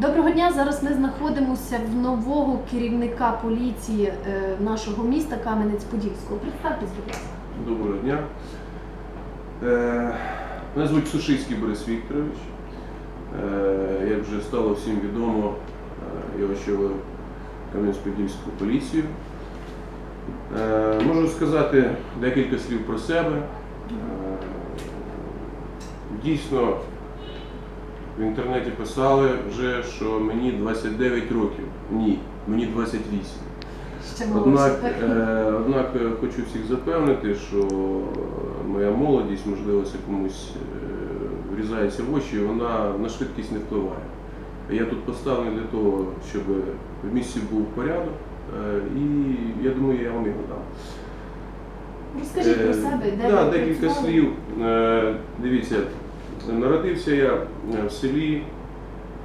Доброго дня. Зараз ми знаходимося в нового керівника поліції е, нашого міста Кам'янець-Подільського. Представтесь, будь ласка. Доброго дня. Е, Мене звуть Сушицький Борис Вікторович. Е, Як вже стало всім відомо, я очолив Кам'янець-Подільську поліцію. Можу сказати декілька слів про себе. Дійсно, в інтернеті писали вже, що мені 29 років. Ні, мені 28. Однак, е, однак е, хочу всіх запевнити, що моя молодість, можливо, це комусь е, врізається в очі, вона на швидкість не впливає. Я тут поставлений для того, щоб в місті був порядок, і я думаю, я вам його дам. Розкажіть про себе, де да, декілька слів. Дивіться, народився я е, в селі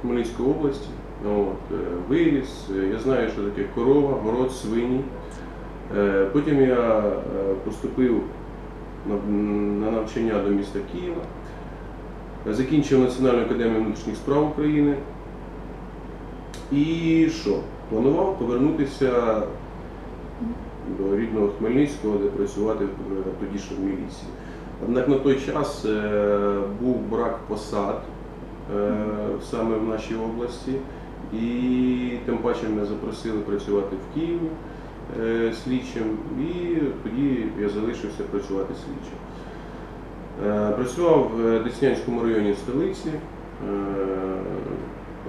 Хмельницької області. От, е, виріс, е, я знаю, що таке корова, город, свині. Е, Потім я е, поступив на, на навчання до міста Києва, Е, закінчив Національну академію внутрішніх справ України. І що? Планував повернутися до рідного Хмельницького, де працювати тоді ще в міліції. Однак на той час е, був брак посад е, саме в нашій області, і тим паче мене запросили працювати в Києві е, слідчим, і тоді я залишився працювати слідчим. Працював в Деснянському районі столиці,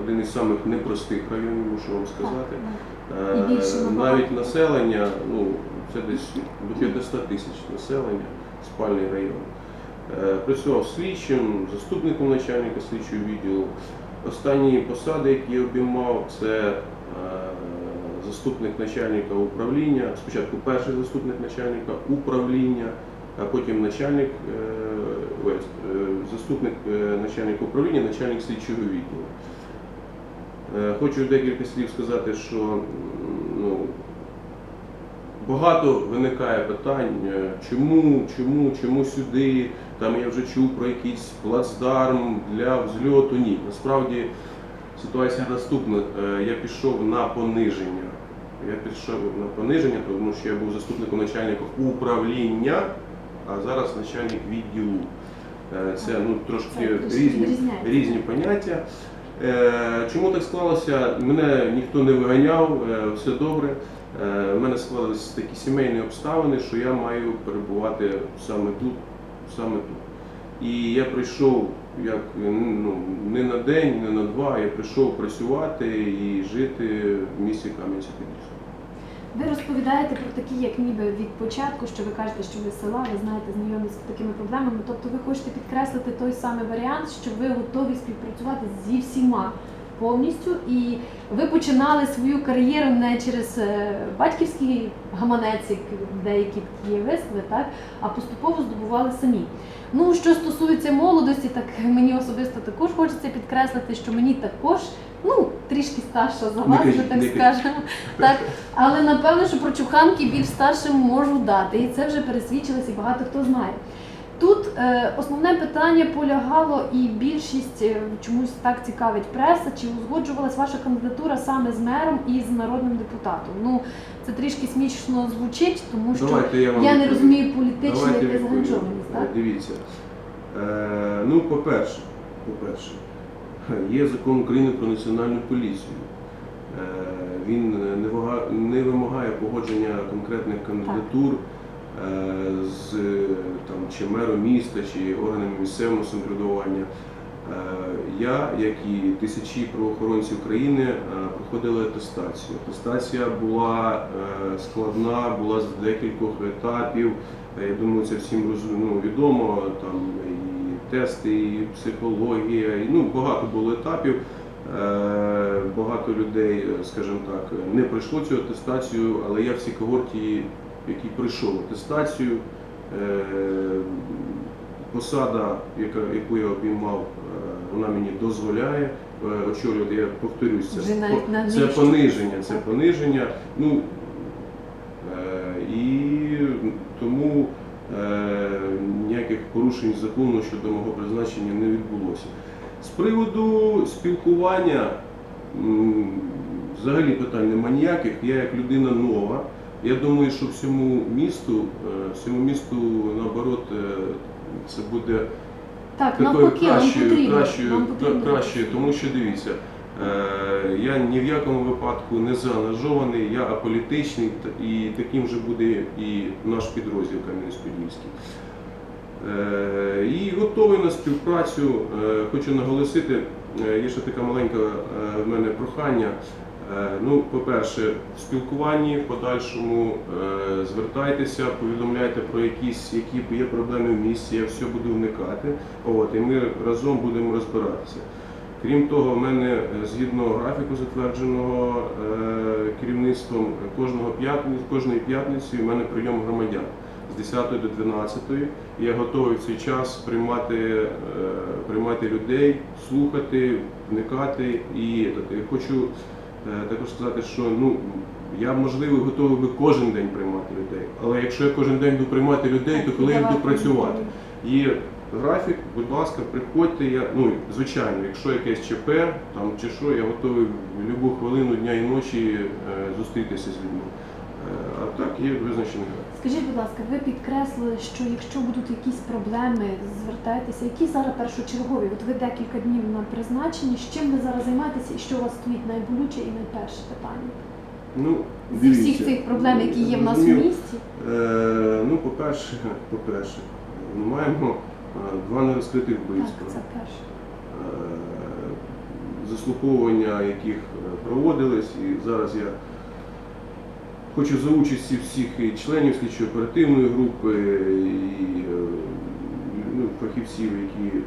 один із самих непростих районів, мушу вам сказати. Навіть населення, ну це десь до 500 тисяч населення, спальний район. Е, Працював слідчим, заступником начальника слідчого відділу. Останні посади, які я обіймав, це е, заступник начальника управління, спочатку перший заступник начальника управління, а потім начальник, е, заступник начальника управління, начальник слідчого відділу. Хочу декілька слів сказати, що ну, багато виникає питань, е, чому, чому, чому сюди, там я вже чув про якийсь плацдарм для взльоту. Ні, насправді ситуація наступна. Е, Я пішов на пониження. Я пішов на пониження, тому що я був заступником начальника управління, а зараз начальник відділу. Е, Це ну, трошки різні, різні поняття. Е, Чому так склалося? Мене ніхто не виганяв, е, все добре. Е, У мене склалися такі сімейні обставини, що я маю перебувати саме тут, саме тут. І я прийшов як ну, не на день, не на два, я прийшов працювати і жити в місті Кам'янці-Подільському. Ви розповідаєте про такі, як ніби від початку, що ви кажете, що ви села, ви знаєте, знайомі з такими проблемами. Тобто ви хочете підкреслити той самий варіант, що ви готові співпрацювати зі всіма повністю, і ви починали свою кар'єру не через е, батьківський гаманець, як деякі є вислови, так, а поступово здобували самі. Ну, що стосується молодості, так мені особисто також хочеться підкреслити, що мені також ну трішки старша за вас, ми так скажемо. Так, але напевно, що про чуханки більш старшим можу дати, і це вже пересвідчилось, і багато хто знає. Тут е, основне питання полягало, і більшість е, чомусь так цікавить преса, чи узгоджувалась ваша кандидатура саме з мером і з народним депутатом. Ну це трішки смішно звучить, тому що Давайте я вам я не відповім. розумію політичну Давайте відповім. Е, Дивіться. Е, ну, по-перше, по-перше, є закон України про національну поліцію. Е, він не, вимагає погодження конкретних кандидатур е, з там, чи мером міста, чи органами місцевого самоврядування. Е, Я, як і тисячі правоохоронців країни, проходили атестацію. Атестація була складна, була з декількох етапів. Я думаю, це всім ну, відомо. Там і тести, і психологія, і ну багато було етапів. Е, Багато людей, скажімо так, не пройшло цю атестацію, але я в цій когорті, який пройшов атестацію, е, посада, яку я обіймав, е, вона мені дозволяє очолювати, я повторюсь, це, це пониження, це пониження. Ну, і тому ніяких порушень закону щодо мого призначення не відбулося. З приводу спілкування взагалі питань нема ніяких. Я як людина нова. Я думаю, що всьому місту, е, всьому місту наоборот, е, це буде Так, такою навпаки, нам кращою, потрібно. кращою, нам потрібно. кращою, тому що дивіться, е, я ні в якому випадку не заангажований, я аполітичний, і таким же буде і наш підрозділ Кам'янець-Подільський. Е, І готовий на співпрацю. Е, Хочу наголосити, е, є ще така маленька е, в мене прохання. Е, Ну, по-перше, в спілкуванні в подальшому е, звертайтеся, повідомляйте про якісь, які є проблеми в місті, я все буду вникати. От, і ми разом будемо розбиратися. Крім того, в мене е, згідно графіку, затвердженого е, керівництвом кожного п'ятниці, кожної п'ятниці, в мене прийом громадян з 10 до 12. І Я готовий в цей час приймати, е, приймати людей, слухати, вникати. І я хочу е, також сказати, що ну я можливо готовий би кожен день приймати людей. Але якщо я кожен день буду приймати людей, то коли я буду працювати? Є графік, будь ласка, приходьте. Я ну звичайно, якщо якесь ЧП там чи що, я готовий в будь-яку хвилину дня і ночі е, зустрітися з людьми. Е, а так є визначений графік. Скажіть, будь ласка, ви підкреслили, що якщо будуть якісь проблеми, звертайтеся. Які зараз першочергові? От ви декілька днів на призначенні. З чим ви зараз займаєтеся і що у вас стоїть найболюче і найперше питання? Ну Зі всіх цих проблем, які є в нас в місті? Е, ну, по-перше, по-перше, ми маємо два нерозкритих Так, вбивства. це. Е, заслуховування яких е, проводились, і зараз я хочу за участі всіх і членів слідчо-оперативної групи і е, фахівців, які е,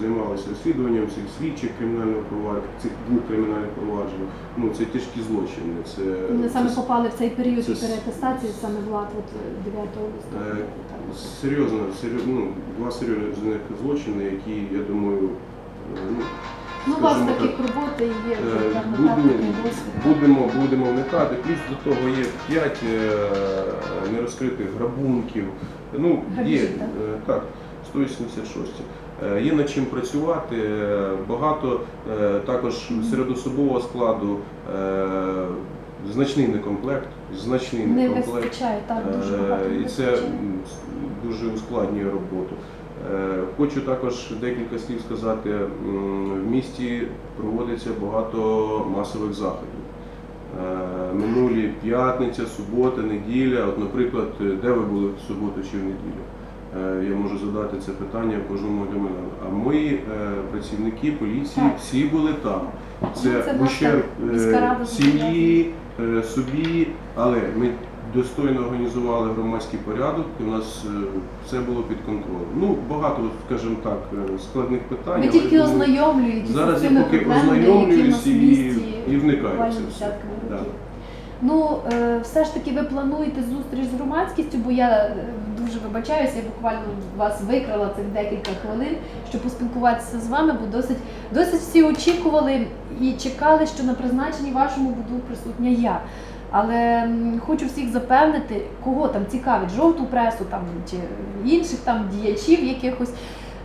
займалися розслідуванням цих слідчих кримінального провадження, цих двох кримінальних проваджень. Ну це тяжкі злочини. Це, Вони саме це попали в цей період це переатестації, саме Влад, от 9 Е, листопада. Серйозно, серйозно, ну, два серйозних злочини, які, я думаю, е, ну, Ну, у вас таких роботи є Е, будемо-. Будемо, будемо вникати. Плюс до того є 5 нерозкритих грабунків. Ну, є так? Е, так, 186. Е, Є над чим працювати. Е, Багато е, також серед особового складу значний некомплект. Значний Не некомплект. вистачає, так, дуже багато І це дуже ускладнює роботу. Хочу також декілька слів сказати. В місті проводиться багато масових заходів. Минулі п'ятниця, субота, неділя. От, наприклад, де ви були в суботу чи в неділю? Е, Я можу задати це питання кожному громадянину. А мої е, працівники поліції Так. всі були там. Ну, Це це в наша ущерб міська рада е, сім'ї, е, собі, але ми достойно організували громадський порядок, і у нас е, все було під контролем. Ну, багато, скажімо так, е, складних питань. Ви але тільки думаю, ознайомлюєтеся Зараз я цими поки проблемами, які в нас ознайомлююсь в і- місті і вникаю в буквально це все. десятками Да. років. Ну, е, все ж таки ви плануєте зустріч з громадськістю, бо я е, дуже вибачаюся, я буквально вас викрала цих декілька хвилин, щоб поспілкуватися з вами, бо досить, досить всі очікували і чекали, що на призначенні вашому буду присутня я. Але хочу всіх запевнити, кого там цікавить жовту пресу там чи інших там діячів якихось.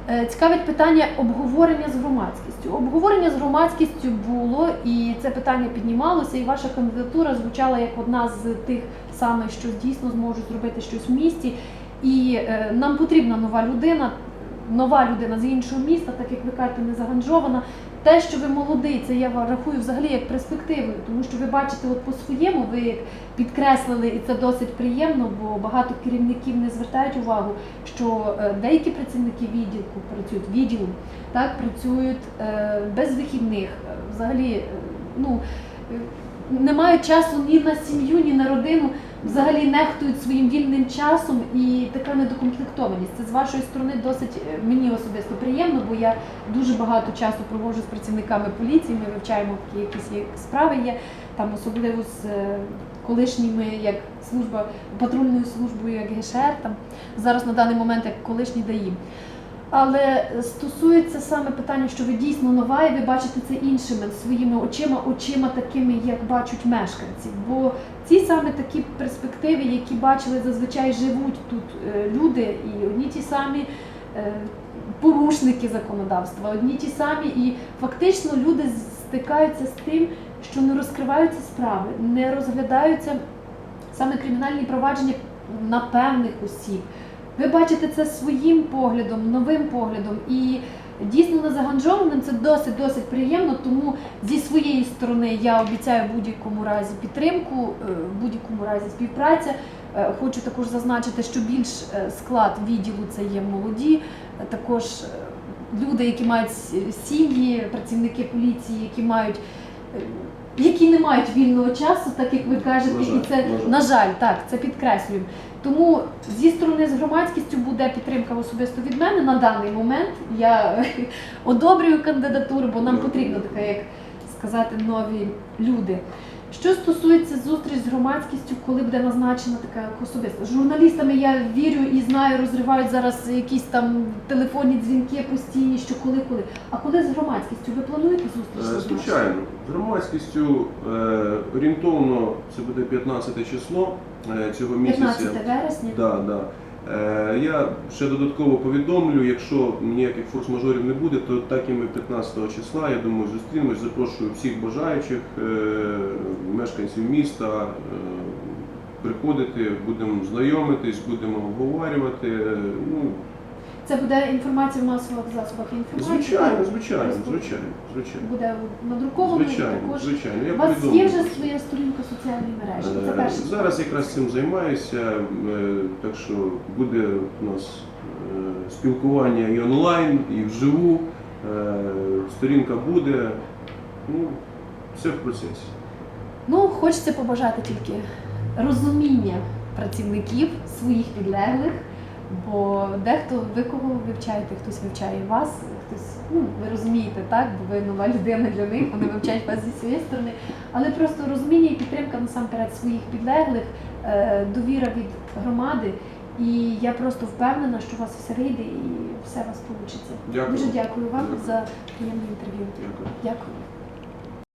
Е, Цікавить питання обговорення з громадськістю. Обговорення з громадськістю було, і це питання піднімалося, і ваша кандидатура звучала як одна з тих саме, що дійсно зможуть зробити щось в місті. І е, нам потрібна нова людина, нова людина з іншого міста, так як ви кажете, не заганжована. Те, що ви молодий, це я рахую взагалі як перспективою, тому що ви бачите, от по своєму, ви як підкреслили, і це досить приємно, бо багато керівників не звертають увагу, що е, деякі працівники відділку працюють відділу, так працюють е, без вихідних, взагалі, ну. Не мають часу ні на сім'ю, ні на родину, взагалі нехтують своїм вільним часом і така недокомплектованість. Це з вашої сторони досить е, мені особисто приємно, бо я дуже багато часу проводжу з працівниками поліції. Ми вивчаємо якісь справи є там, особливо з е, колишніми, як служба патрульною службою, як ГШР, там зараз на даний момент як колишній ДАІ. Але стосується саме питання, що ви дійсно нова, і ви бачите це іншими своїми очима, очима такими, як бачать мешканці. Бо ці саме такі перспективи, які бачили, зазвичай живуть тут е, люди, і одні ті самі е, порушники законодавства, одні ті самі, і фактично люди стикаються з тим, що не розкриваються справи, не розглядаються саме кримінальні провадження на певних осіб. Ви бачите це своїм поглядом, новим поглядом, і дійсно незаганжованим це досить досить приємно. Тому зі своєї сторони я обіцяю будь-якому разі підтримку, е, будь-якому разі співпраця. Е, Хочу також зазначити, що більш е, склад відділу це є молоді, також люди, які мають сім'ї, працівники поліції, які мають. Е, Які не мають вільного часу, так як ви кажете, На жаль, і це на жаль. на жаль, так це підкреслюємо. Тому зі сторони з громадськістю буде підтримка особисто від мене на даний момент. Я одобрюю кандидатуру, бо нам потрібно така, як сказати, нові люди. Що стосується зустріч з громадськістю, коли буде назначена така особиста. З журналістами я вірю і знаю, розривають зараз якісь там телефонні дзвінки постійні, що коли коли. А коли з громадськістю ви плануєте зустріч? Е. Звичайно, з громадськістю е, орієнтовно це буде 15 число е, цього місяця. 15 вересня. Да, да. Е, я ще додатково повідомлю, якщо ніяких форс-мажорів не буде, то так і ми 15 числа, я думаю, зустрінемось. Запрошую всіх бажаючих е, мешканців міста. е, Приходити, будемо знайомитись, будемо обговорювати. Ну, Це буде інформація в масових засобах інформації. звичайно, звичайно, звичайно, звичайно. Буде надруковано Звичайно, також. звичайно. Я У вас повідомлю. є вже своя сторінка соціальної мережі. Це Е, перше. Зараз якраз цим займаюся, е, так що буде у нас е, спілкування і онлайн, і вживу. Е, Сторінка буде. Ну, все в процесі. Ну, хочеться побажати тільки розуміння працівників своїх підлеглих, бо дехто ви кого вивчаєте, хтось вивчає вас, хтось, ну ви розумієте, так, бо ви нова людина для них, вони вивчають вас зі своєї сторони, але просто розуміння і підтримка насамперед своїх підлеглих, е, довіра від громади. І я просто впевнена, що у вас все вийде і все у вас вийде. Дякую. Дуже дякую вам Дякую. за приємне інтерв'ю. Дякую. Дякую.